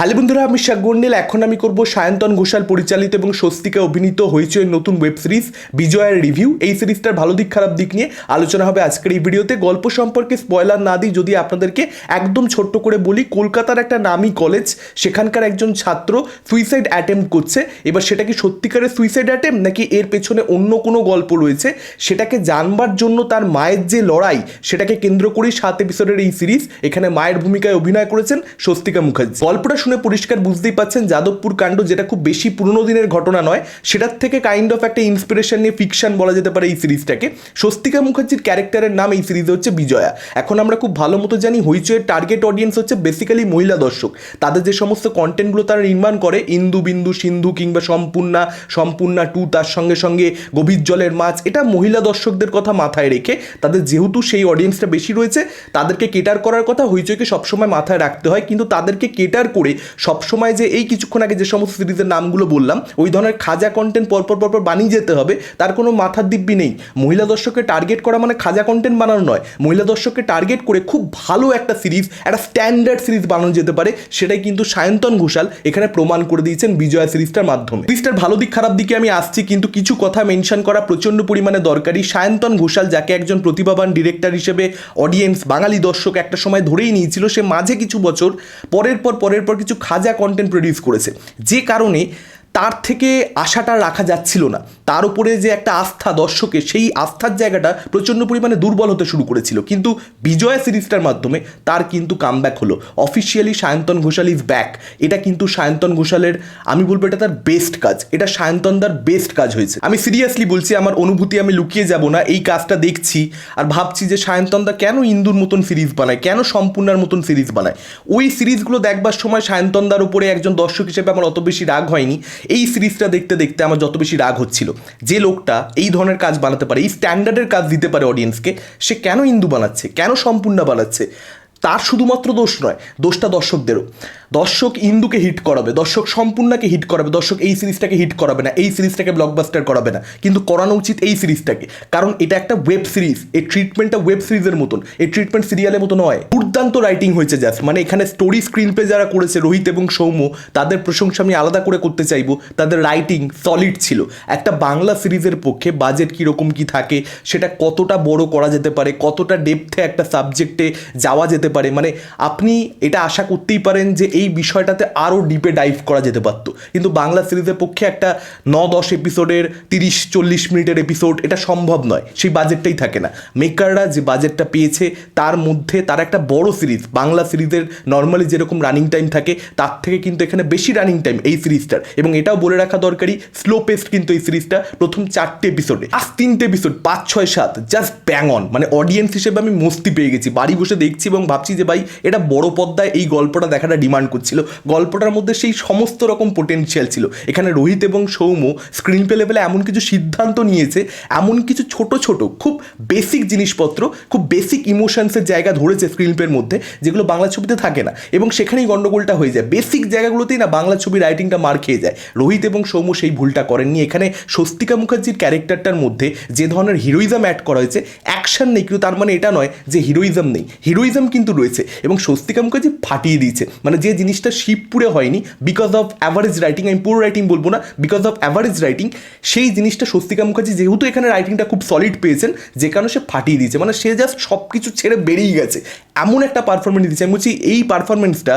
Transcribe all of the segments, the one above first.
Hello বন্ধুরা, আমি শাক গন্ডেল। এখন আমি করব সায়ন্তন ঘোষাল পরিচালিত এবং স্বস্তিকা অভিনীত হইচই নতুন ওয়েব সিরিজ বিজয়ের রিভিউ এই সিরিজটার ভালো দিক, খারাপ দিক নিয়ে আলোচনা হবে আজকের এই ভিডিওতে গল্প সম্পর্কে স্পয়লার না দিই, যদি আপনাদেরকে একদম ছোট্ট করে বলি, কলকাতার একটা নামি কলেজ সেখানকার একজন ছাত্র সুইসাইড অ্যাটেম্প করছে। এবার সেটা কি সত্যিকারের সুইসাইড অ্যাটেম্প নাকি এর পেছনে অন্য কোনো গল্প রয়েছে? সেটাকে জানবার জন্য তার মায়ের যে লড়াই, সেটাকে কেন্দ্র করেই সাত এপিসোডের এই সিরিজ এখানে মায়ের ভূমিকায় অভিনয় করেছেন স্বস্তিকা মুখার্জি। গল্পটা শুনে পরিষ্কার বুঝতেই পাচ্ছেন যাদবপুর কাণ্ড যেটা খুব বেশি পুরনো দিনের ঘটনা নয়, সেটার থেকে কাইন্ড অফ একটা ইন্সপিরেশন নিয়ে ফিকশন বলা যেতে পারে এই সিরিজটাকে। স্বস্তিকা মুখার্জির ক্যারেক্টারের নাম এই সিরিজে হচ্ছে বিজয়া। এখন আমরা খুব ভালো মতো জানি হইচয়ের টার্গেট অডিয়েন্স হচ্ছে বেসিক্যালি মহিলা দর্শক। তাদের যে সমস্ত কন্টেন্টগুলো তারা নির্মাণ করে, ইন্দু বিন্দু, সিন্ধু কিংবা সম্পূর্ণা সম্পূর্ণা টু, তার সঙ্গে সঙ্গে গভীর জলের মাছ, এটা মহিলা দর্শকদের কথা মাথায় রেখে তাদের যেহেতু সেই অডিয়েন্সটা বেশি রয়েছে, তাদেরকে কেটার করার কথা হইচইকে সবসময় মাথায় রাখতে হয়, কিন্তু তাদেরকে কেটার করে সবসময় যে এই কিছুক্ষণ আগে যে সমস্ত সিরিজের নামগুলো বললাম, ওই ধরনের খাজা কন্টেন্ট পরপর পরপর বানিয়ে যেতে হবে, তার কোনো মাথার দিব্যি নেই। মহিলা দর্শককে টার্গেট করা মানে খাজা কন্টেন্ট বানানো নয়। মহিলা দর্শককে টার্গেট করে খুব ভালো একটা সিরিজ, একটা স্ট্যান্ডার্ড সিরিজ বানানো যেতে পারে, সেটাই কিন্তু সায়ন্তন ঘোষাল এখানে প্রমাণ করে দিয়েছেন বিজয়া সিরিজটার মাধ্যমে। সিরিজটার ভালো দিক, খারাপ দিকে আমি আসছি, কিন্তু কিছু কথা মেনশন করা প্রচণ্ড পরিমাণে দরকারি। সায়ন্তন ঘোষাল, যাকে একজন প্রতিভাবান ডিরেক্টর হিসেবে অডিয়েন্স বাঙালি দর্শক একটা সময় ধরেই নিয়েছিল, সে মাঝে কিছু বছর, পরের পর পরের পর কিছু খাজা কন্টেন্ট প্রডিউস করেছে। যে কারণে তার থেকে আশাটা রাখা যাচ্ছিল না। তার উপরে যে একটা আস্থা দর্শকের, সেই আস্থার জায়গাটা প্রচণ্ড পরিমাণে দুর্বল হতে শুরু করেছিল। কিন্তু বিজয় সিরিজটার মাধ্যমে তার কিন্তু কামব্যাক হলো। Officially Sayantan Ghoshal is back এটা কিন্তু সায়ন্তন ঘোষালের, আমি বলব এটা তার বেস্ট কাজ। এটা সায়ন্তনদার বেস্ট কাজ হয়েছে। আমি সিরিয়াসলি বলছি, আমার অনুভূতি আমি লুকিয়ে যাব না, এই কাজটা দেখছি আর ভাবছি যে সায়ন্তনদা কেন ইন্দুর মতন সিরিজ বানায়, কেন সম্পূর্ণার মতন সিরিজ বানায়? ওই সিরিজগুলো দেখবার সময় সায়ন্তনদার উপরে একজন দর্শক হিসেবে আমার অত বেশি রাগ হয়নি। এই সিরিজটা দেখতে দেখতে আমার যত বেশি রাগ হচ্ছিল। যে লোকটা এই ধরনের কাজ বানাতে পারে, এই স্ট্যান্ডার্ডের কাজ দিতে পারে অডিয়েন্সকে, সে কেন ইন্দু বানাচ্ছে, কেন সম্পূর্ণ বানাচ্ছে, তার শুধুমাত্র দোষ নয়, দোষটা দর্শকদেরও। দর্শক ইন্দুকে হিট করাবে, দর্শক সম্পূর্ণকে হিট করাবে, দর্শক এই সিরিজটাকে হিট করাবে না, এই সিরিজটাকে ব্লকবাস্টার করাবে না। কিন্তু করানো উচিত এই সিরিজটাকে কারণ এটা একটা ওয়েব সিরিজ এই ট্রিটমেন্টটা ওয়েব সিরিজের মতন, এই ট্রিটমেন্ট সিরিয়ালের মতো নয়। দুর্দান্ত রাইটিং হয়েছে জাস্ট মানে এখানে স্টোরি স্ক্রিন প্লে যারা করেছে, রোহিত এবং সৌম্য, তাদের প্রশংসা আমি আলাদা করে করতে চাইব, তাদের রাইটিং সলিড ছিল। একটা বাংলা সিরিজের পক্ষে বাজেট কীরকম কী থাকে, সেটা কতটা বড় করা যেতে পারে, কতটা ডেপথে একটা সাবজেক্টে যাওয়া যেতে পারে মানে আপনি এটা আশা করতেই পারেন যে এই বিষয়টাতে আরও ডিপে ডাইভ করা যেতে পারত। কিন্তু বাংলা সিরিজের পক্ষে একটা ন দশ এপিসোডের তিরিশ চল্লিশ মিনিটের এপিসোড এটা সম্ভব নয়। সেই বাজেটটাই থাকে না। মেকাররা যে বাজেটটা পেয়েছে, তার মধ্যে তার একটা বড় সিরিজ, বাংলা সিরিজের নর্মালি যেরকম রানিং টাইম থাকে, তার থেকে কিন্তু এখানে বেশি রানিং টাইম এই সিরিজটার। এবং এটাও বলে রাখা দরকারি স্লো পেস্ট কিন্তু এই সিরিজটা প্রথম চারটে এপিসোডে আর তিনটে এপিসোড পাঁচ, ছয়, সাত জাস্ট ব্যাং অন মানে অডিয়েন্স হিসেবে আমি মস্তি পেয়ে গেছি। বাড়ি বসে দেখছি এবং ভাবছি যে ভাই, এটা বড় পর্দায় এই গল্পটা দেখাটা ডিমান্ড করছিল গল্পটার মধ্যে সেই সমস্ত রকম পোটেনশিয়াল ছিল। এখানে রোহিত এবং সৌম্য স্ক্রিন প্লে লেভেলে এমন কিছু সিদ্ধান্ত নিয়েছে, এমন কিছু ছোট ছোট, খুব বেসিক জিনিসপত্র, খুব বেসিক ইমোশনসের জায়গা ধরেছে স্ক্রিন প্লের মধ্যে, যেগুলো বাংলা ছবিতে থাকে না। এবং সেখানেই গন্ডগোলটা হয়ে যায়। বেসিক জায়গাগুলোতেই না বাংলা ছবি রাইটিংটা মার খেয়ে যায়। রোহিত এবং সৌম্য সেই ভুলটা করেননি। এখানে স্বস্তিকা মুখার্জির ক্যারেক্টারটার মধ্যে যে ধরনের হিরোইজম অ্যাড করা হয়েছে অ্যাকশন নেই, কিন্তু তার মানে এটা নয় যে হিরোইজম নেই। হিরোইজম কিন্তু রয়েছে এবং স্বস্তিকা মুখার্জি ফাটিয়ে দিয়েছে। মানে যে জিনিসটা শিবপুরে হয়নি বিকজ অফ অ্যাভারেজ রাইটিং আমি পুরো রাইটিং বলব না বিকজ অফ অ্যাভারেজ রাইটিং সেই জিনিসটা স্বস্তিকা মুখার্জি যেহেতু এখানে রাইটিংটা খুব সলিড পেয়েছেন, যে কারণে সে ফাটিয়ে দিয়েছে মানে সে জাস্ট সব কিছু ছেড়ে বেরিয়ে গেছে। এমন একটা পারফরমেন্স দিয়েছে, আমি বলছি এই পারফরমেন্সটা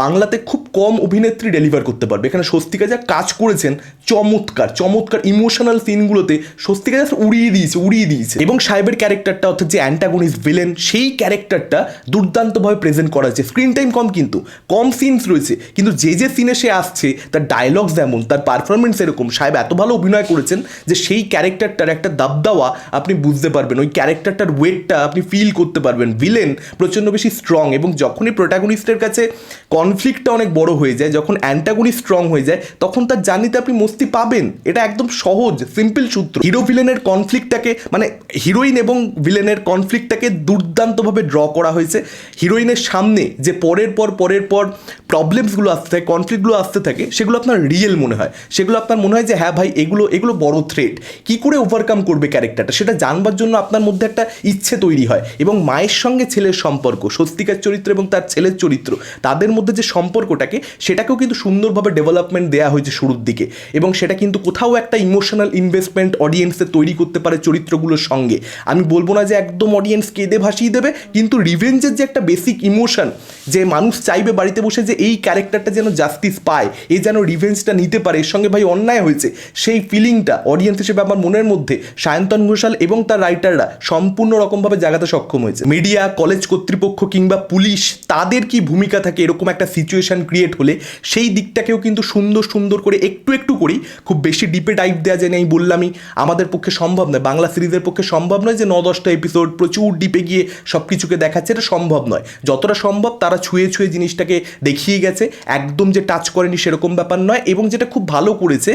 বাংলাতে খুব কম অভিনেত্রী ডেলিভার করতে পারবে। এখানে স্বস্তিকা যা কাজ করেছেন, চমৎকার চমৎকার ইমোশনাল সিনগুলোতে স্বস্তিকা জাস্ট উড়িয়ে দিয়েছে উড়িয়ে দিয়েছে। এবং সাহেবের ক্যারেক্টারটা অর্থাৎ যে অ্যান্টাগনিস্ট ভিলেন সেই ক্যারেক্টারটা দুর্দান্তভাবে প্রেজেন্ট করা হয়েছে। স্ক্রিন টাইম কম কিন্তু, কম সিনস রয়েছে। কিন্তু যে যে সিনে সে আসছে, তার ডায়লগস যেমন, তার পারফরমেন্স এরকম, সাহেব এত ভালো অভিনয় করেছেন যে সেই ক্যারেক্টারটার একটা দাব দাবদাওয়া আপনি বুঝতে পারবেন। ওই ক্যারেক্টারটার ওয়েটটা আপনি ফিল করতে পারবেন। ভিলেন প্রচণ্ড বেশি স্ট্রং এবং যখনই প্রোটাগনিস্টের কাছে কনফ্লিক্টটা অনেক বড় হয়ে যায়, যখন অ্যান্টাগনি স্ট্রং হয়ে যায়, তখন তার জার্নিতে আপনি মস্তি পাবেন। এটা একদম সহজ সিম্পল সূত্র। হিরো ভিলেনের কনফ্লিক্টটাকে মানে হিরোইন এবং ভিলেনের কনফ্লিক্টটাকে দুর্দান্তভাবে ড্র করা হয়েছে। হিরোইনের সামনে যে পরের পর পরের পর প্রবলেমসগুলো আসতে থাকে কনফ্লিক্টগুলো আসতে থাকে, সেগুলো আপনার রিয়েল মনে হয়। সেগুলো আপনার মনে হয় যে হ্যাঁ ভাই, এগুলো এগুলো বড় থ্রেট কী করে ওভারকাম করবে ক্যারেক্টারটা সেটা জানবার জন্য আপনার মধ্যে একটা ইচ্ছে তৈরি হয়। এবং মায়ের সঙ্গে ছেলের সম্পর্ক স্বস্তিকার চরিত্র এবং তার ছেলের চরিত্র, তাদের মধ্যে যে সম্পর্কটাকে, সেটাকেও কিন্তু সুন্দরভাবে ডেভেলপমেন্ট দেওয়া হয়েছে শুরুর দিকে। এবং সেটা কিন্তু কোথাও একটা ইমোশনাল ইনভেস্টমেন্ট অডিয়েন্সে তৈরি করতে পারে চরিত্রগুলোর সঙ্গে। আমি বলব না যে একদম অডিয়েন্স কেঁদে ভাসিয়ে দেবে, কিন্তু রিভেঞ্জের যে একটা বেসিক ইমোশন যে মানুষ চাইবে বাড়িতে বসে যে এই ক্যারেক্টারটা যেন জাস্টিস পায়, এ যেন রিভেঞ্জটা নিতে পারে, এর সঙ্গে ভাই অন্যায় হয়েছে, সেই ফিলিংটা অডিয়েন্স হিসেবে আমার মনের মধ্যে সায়ন্তন ঘোষাল এবং তার রাইটাররা সম্পূর্ণ রকমভাবে জাগাতে সক্ষম হয়েছে। মিডিয়া কলেজ কর্তৃপক্ষ কিংবা পুলিশ তাদের কি ভূমিকা থাকে এরকম একটা সিচুয়েশন ক্রিয়েট হলে, সেই দিকটাকেও কিন্তু সুন্দর সুন্দর করে একটু একটু করেই খুব বেশি ডিপে ডাইভ দেওয়া যায় না আমি বললামই আমাদের পক্ষে সম্ভব নয়। বাংলা সিরিজের পক্ষে সম্ভব নয় যে ন দশটা এপিসোড প্রচুর ডিপে গিয়ে সব কিছুকে দেখাচ্ছে, এটা সম্ভব নয়। যতটা সম্ভব তারা ছুঁয়ে ছুঁয়ে জিনিসটাকে দেখিয়ে গেছে, একদম যে টাচ করেনি সেরকম ব্যাপার নয় এবং যেটা খুব ভালো করেছে,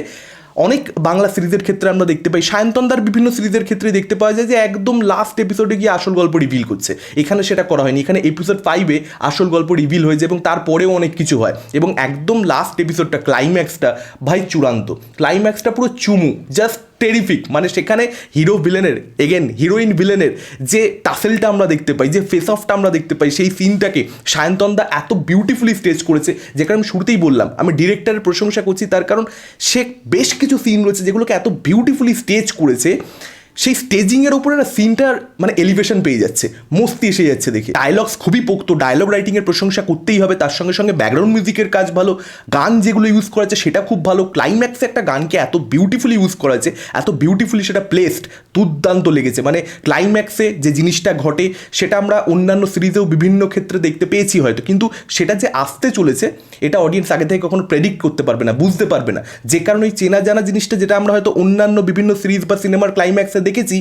অনেক বাংলা সিরিজের ক্ষেত্রে আমরা দেখতে পাই সায়ন্তনদার বিভিন্ন সিরিজের ক্ষেত্রে দেখতে পাওয়া যায় যে একদম লাস্ট এপিসোডে গিয়ে আসল গল্প রিভিল করছে। এখানে সেটা করা হয়নি, এখানে এপিসোড ফাইভে আসল গল্প রিভিল হয়ে যায় এবং তারপরেও অনেক কিছু হয় এবং একদম লাস্ট এপিসোডটা ক্লাইম্যাক্সটা ভাই চূড়ান্ত। ক্লাইম্যাক্সটা পুরো চুমু জাস্ট টেরিফিক মানে সেখানে হিরো ভিলেনের এগেন হিরোইন ভিলেনের যে টাসেলটা আমরা দেখতে পাই, যে ফেস অফটা আমরা দেখতে পাই, সেই সিনটাকে সায়ন্তনদা এত বিউটিফুলি স্টেজ করেছে যেখানে আমি শুরুতেই বললাম। আমি ডিরেক্টরের প্রশংসা করছি, তার কারণ সে বেশ কিছু সিন রয়েছে যেগুলোকে এত বিউটিফুলি স্টেজ করেছে সেই স্টেজিংয়ের উপরে না সিনটার মানে এলিভেশন পেয়ে যাচ্ছে, মস্তি এসে যাচ্ছে দেখে। ডায়লগস খুবই পোক্ত ডায়লগ রাইটিংয়ের প্রশংসা করতেই হবে, তার সঙ্গে সঙ্গে ব্যাকগ্রাউন্ড মিউজিকের কাজ ভালো, গান যেগুলো ইউজ করা সেটা খুব ভালো ক্লাইম্যাক্সে একটা গানকে এত বিউটিফুলি ইউজ করা এত বিউটিফুলি সেটা প্লেসড দুর্দান্ত লেগেছে। মানে ক্লাইম্যাক্সে যে জিনিসটা ঘটে, সেটা আমরা অন্যান্য সিরিজেও বিভিন্ন ক্ষেত্রে দেখতে পেয়েছি হয়তো, কিন্তু সেটা যে আসতে চলেছে, এটা অডিয়েন্স আগে থেকে কখনো প্রেডিক্ট করতে পারবে না, বুঝতে পারবে না। যে কারণে ওই চেনা জানা জিনিসটা যেটা আমরা হয়তো অন্যান্য বিভিন্ন সিরিজ বা সিনেমার ক্লাইম্যাক্সে দেখেছি।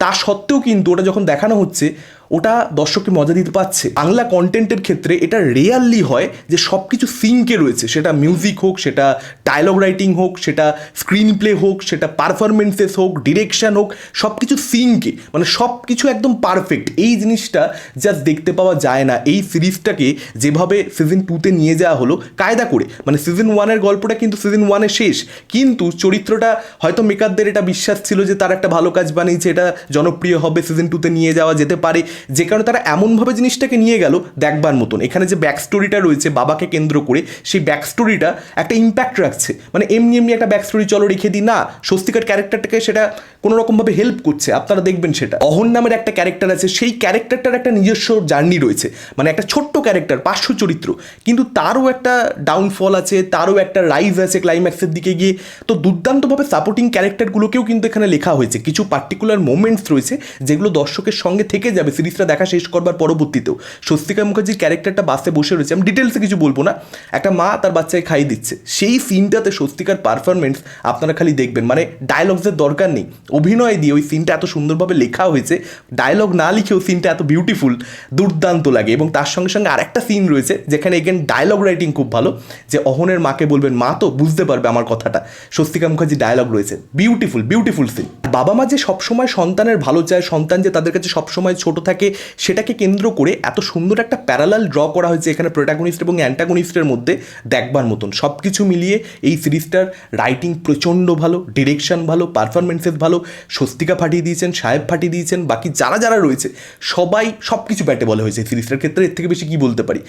তা সত্ত্বেও কিন্তু ওটা যখন দেখানো হচ্ছে ওটা দর্শককে মজা দিতে পারছে। বাংলা কন্টেন্টের ক্ষেত্রে এটা রেয়ারলি হয় যে সব কিছু সিঙ্কে রয়েছে। সেটা মিউজিক হোক, সেটা ডায়লগ রাইটিং হোক, সেটা স্ক্রিন প্লে হোক, সেটা পারফরমেন্সেস হোক ডিরেকশন হোক সব কিছু সিঙ্কে মানে সব কিছু একদম পারফেক্ট এই জিনিসটা জাস্ট দেখতে পাওয়া যায় না। এই সিরিজটাকে যেভাবে সিজন টুতে নিয়ে যাওয়া হলো, কায়দা করে। মানে সিজন ওয়ানের গল্পটা কিন্তু সিজন ওয়ানে শেষ। কিন্তু চরিত্রটা হয়তো মেকারদের এটা বিশ্বাস ছিল যে তার একটা ভালো কাজ বানিয়েছে, এটা জনপ্রিয় হবে সিজন টুতে নিয়ে যাওয়া যেতে পারে। যে কারণে তারা এমনভাবে জিনিসটাকে নিয়ে গেল দেখবার মতন। এখানে যে ব্যাক স্টোরিটা রয়েছে বাবাকে কেন্দ্র করে, সেই ব্যাক স্টোরিটা একটা ইম্প্যাক্ট রাখছে। মানে এমনি এমনি একটা ব্যাক স্টোরি চলো রেখে দিই। না, স্বস্তিকার ক্যারেক্টারটাকে সেটা কোনো রকমভাবে হেল্প করছে, আপনারা দেখবেন সেটা। অহন নামের একটা ক্যারেক্টার আছে, সেই ক্যারেক্টারটার একটা নিজস্ব জার্নি রয়েছে। মানে একটা ছোট্ট ক্যারেক্টার পার্শ্ব চরিত্র। কিন্তু তারও একটা ডাউনফল আছে, তারও একটা রাইজ আছে ক্লাইম্যাক্সের দিকে গিয়ে। তো দুর্দান্তভাবে সাপোর্টিং ক্যারেক্টারগুলোকেও কিন্তু এখানে লেখা হয়েছে। কিছু পার্টিকুলার মোমেন্টস রয়েছে, যেগুলো দর্শকের সঙ্গে থেকে যাবে। সিরিজটা দেখা শেষ করবার পরবর্তীতেও স্বস্তিকা মুখার্জির ক্যারেক্টারটা বাসে বসে রয়েছে। আমি ডিটেলসে কিছু বলব না। একটা মা তার বাচ্চাকে খাইয়ে দিচ্ছে। সেই সিনটাতে স্বস্তিকার পারফরমেন্স আপনারা খালি দেখবেন। মানে ডায়লগসের দরকার নেই। অভিনয় দিয়ে ওই সিনটা এত সুন্দরভাবে লেখা হয়েছে। ডায়লগ না লিখেও সিনটা এত বিউটিফুল দুর্দান্ত লাগে। এবং তার সঙ্গে সঙ্গে আরেকটা সিন রয়েছে, যেখানে এগেন ডায়লগ রাইটিং খুব ভালো। যে অহনের মাকে বলবেন, মা তো বুঝতে পারবে আমার কথাটা। স্বস্তিকা মুখার্জি ডায়লগ রয়েছে। বিউটিফুল বিউটিফুল সিন বাবা মা যে সবসময় সন্তানের ভালো চায়, সন্তান যে তাদের কাছে সবসময় ছোট থাকে, সেটাকে কেন্দ্র করে এত সুন্দর একটা প্যারালাল ড্র করা হয়েছে এখানে প্রোটাগনিস্ট এবং অ্যান্টাগনিস্টের মধ্যে দেখবার মতন। সব কিছু মিলিয়ে এই সিরিজটার রাইটিং প্রচণ্ড ভালো ডিরেকশন ভালো পারফরমেন্সেস ভালো, স্বস্তিকা ফাটিয়ে দিয়েছেন, সাহেব ফাটিয়ে দিয়েছেন, বাকি যারা যারা রয়েছে, সবাই সব কিছু ব্যাটে বলা হয়েছে সিরিজটার ক্ষেত্রে। এর থেকে বেশি কী বলতে পারি?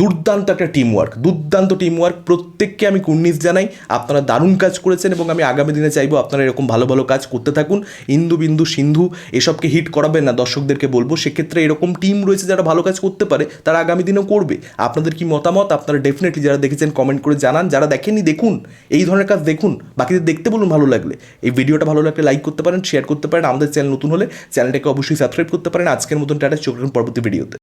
দুর্দান্ত একটা টিম ওয়ার্ক দুর্দান্ত টিম ওয়ার্ক প্রত্যেককে আমি কুর্নিশ জানাই, আপনারা দারুণ কাজ করেছেন এবং আমি আগামী দিনে চাইব আপনারা এরকম ভালো ভালো কাজ করতে থাকুন। ইন্দু বিন্দু সিন্ধু এসবকে হিট করাবেন না, দর্শকদেরকে বলব। সেক্ষেত্রে এরকম টিম রয়েছে যারা ভালো কাজ করতে পারে, তারা আগামী দিনেও করবে। আপনাদের কি মতামত? আপনারা ডেফিনেটলি যারা দেখেছেন কমেন্ট করে জানান। যারা দেখেননি, দেখুন। এই ধরনের কাজ দেখুন। বাকিদের দেখতে বলুন ভালো লাগলে। এই ভিডিওটা ভালো লাগলে লাইক করতে পারেন শেয়ার করতে পারেন। আমাদের চ্যানেল নতুন হলে চ্যানেলটাকে অবশ্যই সাবস্ক্রাইব করতে পারেন। আজকের মতন টাটা, চোখ পরবর্তী ভিডিওতে